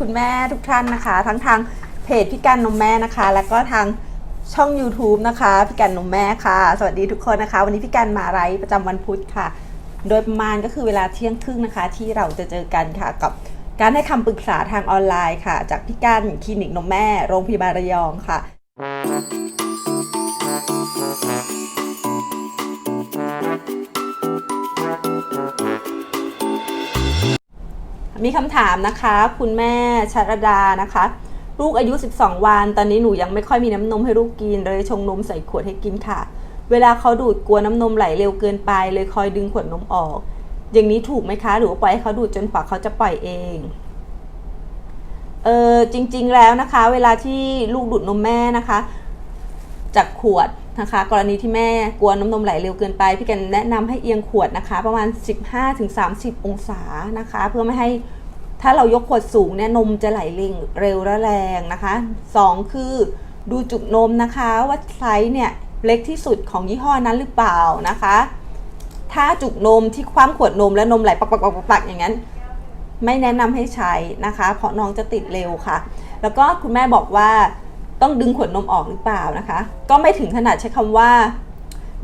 คุณแม่ทุกท่านนะคะ ทั้งทางเพจพี่กันนมแม่นะคะ แล้วก็ทางช่อง YouTube นะคะพี่กันนมแม่ค่ะ สวัสดีทุกคนนะคะ วันนี้พี่กันมาไลฟ์ประจำวันพุธค่ะ โดยประมาณก็คือเวลาเที่ยงครึ่งนะคะ ที่เราจะเจอกันค่ะกับการให้คำปรึกษาทางออนไลน์ค่ะ จากพี่กันคลินิกนมแม่ โรงพยาบาลระยองค่ะ มีคำถามนะคะ คุณแม่ชรดานะคะ ลูกอายุ 12 วัน ตอนนี้หนูยังไม่ค่อยมีน้ำนมให้ลูกกินเลยชงนมใส่ขวดให้กินค่ะ เวลาเขาดูดกลัวน้ำนมไหลเร็วเกินไป เลยคอยดึงขวดนมออก อย่างนี้ถูกไหมคะ หรือว่าปล่อยให้เขาดูดจนกว่าเขาจะปล่อยเองเออจริง ๆ แล้วนะคะ เวลาที่ลูกดูดนมแม่นะคะ จากขวดนะคะ กรณีที่แม่กลัวน้ำนมไหลเร็วเกินไป พี่กันแนะนำให้เอียงขวดนะคะ ประมาณ 15-30 องศานะคะ เพื่อไม่ให้ ถ้าเรายกขวดสูงเนี่ยนมจะไหลเร็วเร็วและแรงนะคะสองคือดูจุกนมนะคะว่าไซส์เนี่ยเล็กที่สุดของยี่ห้อนั้นหรือเปล่านะคะ ถ้าจุกนมที่คว่ำขวดนมแล้วนมไหลปักปักปักปักปกอย่างนั้น ไม่แนะนำให้ใช้นะคะ เพราะน้องจะติดเร็วค่ะ แล้วก็คุณแม่บอกว่าต้องดึงขวดนมออกหรือเปล่านะคะ ก็ไม่ถึงขนาดใช้คำว่า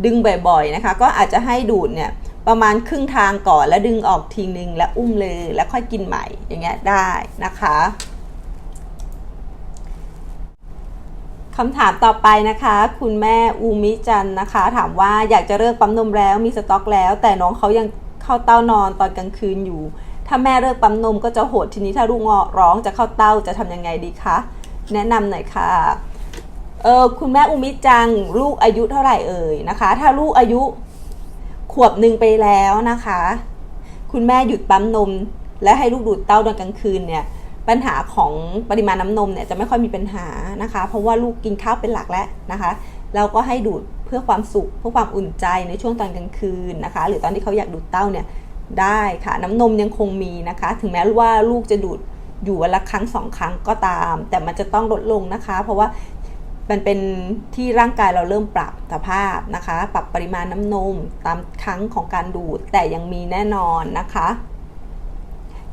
ดึงบ่อยๆนะคะ ก็อาจจะให้ดูดเนี่ย ประมาณครึ่งทางก่อนแล้วดึงออกทีนึง แล้วอุ้มเลยแล้วค่อยกินใหม่อย่างเงี้ยได้นะคะคำถามต่อไปนะคะ คุณแม่อูมิจันนะคะ ถามว่าอยากจะเลิกปั๊มนมแล้วมีสต็อกแล้ว แต่น้องเขายังเข้าเต้านอนตอนกลางคืนอยู่ ถ้าแม่เลิกปั๊มนมก็จะโหดทีนี้ถ้าลูกงอร้องจะเข้าเต้าจะทำยังไงดีคะแนะนำหน่อยค่ะเออคุณแม่อุมิจังลูกอายุเท่าไหร่เอ่ยนะคะ ถ้าลูกอายุ ขวบหนึ่งไปแล้วนะคะ คุณแม่หยุดปั๊มนม และให้ลูกดูดเต้าตอนกลางคืนเนี่ยปัญหาของปริมาณน้ำนมเนี่ยจะไม่ค่อยมีปัญหานะคะ เพราะว่าลูกกินข้าวเป็นหลักแล้วนะคะเราก็ให้ดูดเพื่อความสุขเพื่อความอุ่นใจในช่วงตอนกลางคืนนะคะ หรือตอนที่เขาอยากดูดเต้าเนี่ยได้ค่ะน้ำนมยังคงมีนะคะ ถึงแม้ว่าลูกจะดูดอยู่วันละครั้งสองครั้งก็ตาม แต่มันจะต้องลดลงนะคะ เพราะว่า มันเป็นที่ร่างกายเราเริ่มปรับสภาพนะคะ ปรับปริมาณน้ำนมตามครั้งของการดูดแต่ยังมีแน่นอนนะคะ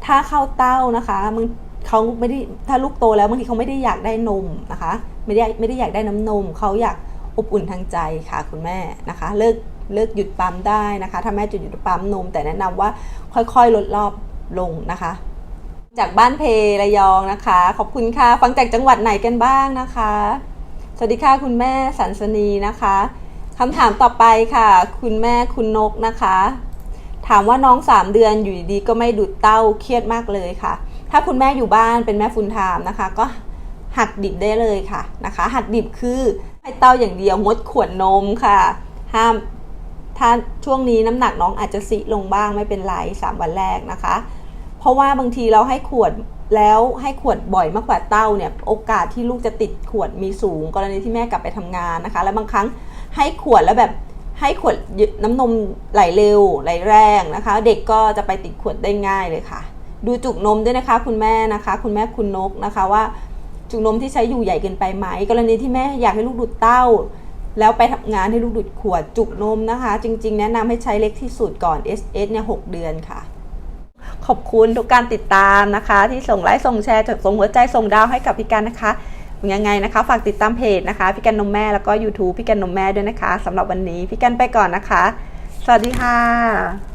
ถ้าเข้าเต้านะคะมึงเขาไม่ได้ถ้าลูกโตแล้วบางทีเขาไม่ได้อยากได้นมนะคะ ไม่ได้ไม่ได้อยากได้น้ำนมเขาอยากอบอุ่นทางใจค่ะคุณแม่นะคะ เลิกเลิกหยุดปั๊มได้นะคะ ถ้าแม่จะหยุดปั๊มนม แต่แนะนำว่าค่อยๆลดรอบลงนะคะ จากบ้านเพระยองนะคะ ขอบคุณค่ะ ฟังจากจังหวัดไหนกันบ้างนะคะ สวัสดีค่ะคุณแม่สันสนีนะคะคำถามต่อไปค่ะ คุณแม่คุณนกนะคะ ถามว่าน้อง3เดือนอยู่ดีๆก็ไม่ดูดเต้าเครียดมากเลยค่ะ ถ้าคุณแม่อยู่บ้านเป็นแม่ฟุนไทม์นะคะ ก็หักดิบได้เลยค่ะนะคะ หักดิบคือให้เต้าอย่างเดียวงดขวดนมค่ะ ห้ามถ้าช่วงนี้น้ำหนักน้องอาจจะสิลงบ้างไม่เป็นไร3วันแรกนะคะ เพราะว่าบางทีเราให้ขวด แล้วให้ขวดบ่อยมากกว่าเต้าเนี่ยโอกาสที่ลูกจะติดขวดมีสูง กรณีที่แม่กลับไปทำงานนะคะ แล้วบางครั้งให้ขวดแล้วแบบให้ขวดน้ำนมไหลเร็วไหลแรงนะคะ เด็กก็จะไปติดขวดได้ง่ายเลยค่ะ ดูจุกนมด้วยนะคะ คุณแม่นะคะ คุณแม่คุณนกนะคะว่า จุกนมที่ใช้อยู่ใหญ่เกินไปไหมกรณีที่แม่อยากให้ลูกดูดเต้า แล้วไปทำงานให้ลูกดูดขวดจุกนมนะคะ จริง ๆ แนะนำให้ใช้เล็กที่สุดก่อน SS เนี่ยหกเดือนค่ะ ขอบคุณทุกการติดตามนะคะ ที่ส่งไลค์ส่งแชร์ส่งหัวใจส่งดาวให้กับพี่กันนะคะยังไงนะคะ ฝากติดตามเพจนะคะพี่กันนมแม่แล้วก็ YouTube พี่กันนมแม่ด้วยนะคะสำหรับวันนี้พี่กันไปก่อนนะคะ สวัสดีค่ะ